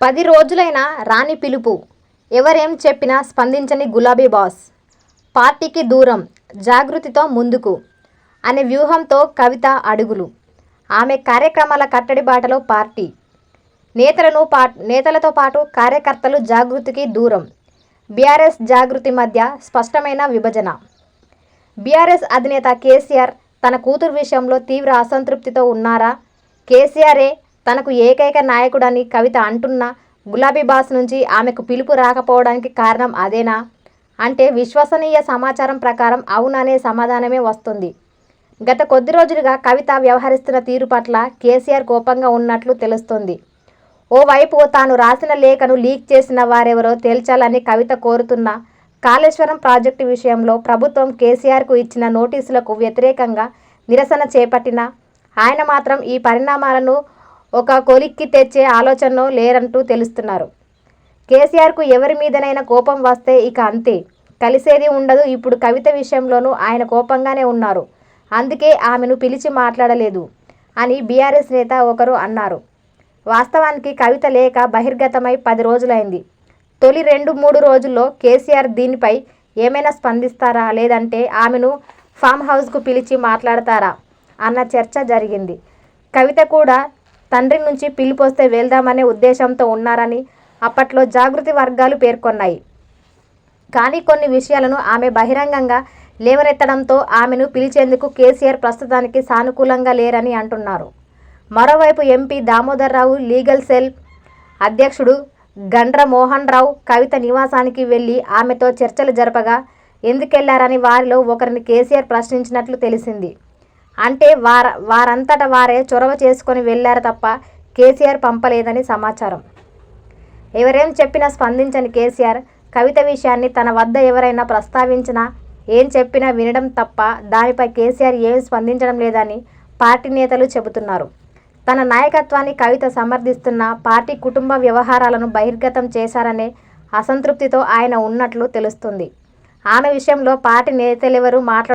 పది రోజులైనా రాని పిలుపు. ఎవరేం చెప్పినా స్పందించని గులాబీ బాస్. పార్టీకి దూరం జాగృతితో ముందుకు అనే వ్యూహంతో కవిత అడుగులు. ఆమె కార్యక్రమాల కట్టడి బాటలో పార్టీ. నేతలను పా నేతలతో పాటు కార్యకర్తలు జాగృతికి దూరం. బీఆర్ఎస్ జాగృతి మధ్య స్పష్టమైన విభజన. బీఆర్ఎస్ అధినేత కేసీఆర్ తన కూతురు విషయంలో తీవ్ర అసంతృప్తితో ఉన్నారా? కేసీఆరే తనకు ఏకైక నాయకుడని కవిత అంటున్న గులాబీ బాస్ నుంచి ఆమెకు పిలుపు రాకపోవడానికి కారణం అదేనా? అంటే విశ్వసనీయ సమాచారం ప్రకారం అవుననే సమాధానమే వస్తుంది. గత కొద్ది రోజులుగా కవిత వ్యవహరిస్తున్న తీరు పట్ల కేసీఆర్ కోపంగా ఉన్నట్లు తెలుస్తుంది. ఓవైపు తాను రాసిన లేఖను లీక్ చేసిన వారెవరో తేల్చాలని కవిత కోరుతున్న కాళేశ్వరం ప్రాజెక్టు విషయంలో ప్రభుత్వం కేసీఆర్కు ఇచ్చిన నోటీసులకు వ్యతిరేకంగా నిరసన చేపట్టిన ఆయన మాత్రం ఈ పరిణామాలను ఒక కొలిక్కి తెచ్చే ఆలోచనలో లేరంటూ తెలుస్తున్నారు. కేసీఆర్కు ఎవరి మీదనైనా కోపం వస్తే ఇక అంతే. కలిసేది ఉండదు. ఇప్పుడు కవిత విషయంలోనూ ఆయన కోపంగానే ఉన్నారు. అందుకే ఆమెను పిలిచి మాట్లాడలేదు అని బీఆర్ఎస్ నేత ఒకరు అన్నారు. వాస్తవానికి కవిత లేఖ బహిర్గతమై పది రోజులైంది. తొలి రెండు మూడు రోజుల్లో కేసీఆర్ దీనిపై ఏమైనా స్పందిస్తారా లేదంటే ఆమెను ఫామ్ హౌస్కు పిలిచి మాట్లాడతారా అన్న చర్చ జరిగింది. కవిత కూడా తండ్రి నుంచి పిలిపోస్తే వెళ్దామనే ఉద్దేశంతో ఉన్నారని అప్పట్లో జాగృతి వర్గాలు పేర్కొన్నాయి. కానీ కొన్ని విషయాలను ఆమె బహిరంగంగా లేవనెత్తడంతో ఆమెను పిలిచేందుకు కేసీఆర్ ప్రస్తుతానికి సానుకూలంగా లేరని అంటున్నారు. మరోవైపు MP Damodar Rao legal cell అధ్యక్షుడు గండ్ర మోహన్ రావు కవిత నివాసానికి వెళ్ళి ఆమెతో చర్చలు జరపగా ఎందుకెళ్ళారని వారిలో ఒకరిని కేసీఆర్ ప్రశ్నించినట్లు తెలిసింది. అంటే వార వారంతట వారే చొరవ చేసుకొని వెళ్ళారు తప్ప కేసీఆర్ పంపలేదని సమాచారం. ఎవరేం చెప్పినా స్పందించని కేసీఆర్ కవిత విషయాన్ని తన వద్ద ఎవరైనా ప్రస్తావించినా ఏం చెప్పినా వినడం తప్ప దానిపై కేసీఆర్ ఏం స్పందించడం లేదని పార్టీ నేతలు చెబుతున్నారు. తన నాయకత్వాన్ని కవిత సమర్థిస్తున్న పార్టీ కుటుంబ వ్యవహారాలను బహిర్గతం చేశారనే అసంతృప్తితో ఆయన ఉన్నట్లు తెలుస్తుంది. ఆమె విషయంలో పార్టీ నేతలెవరూ మాట్లా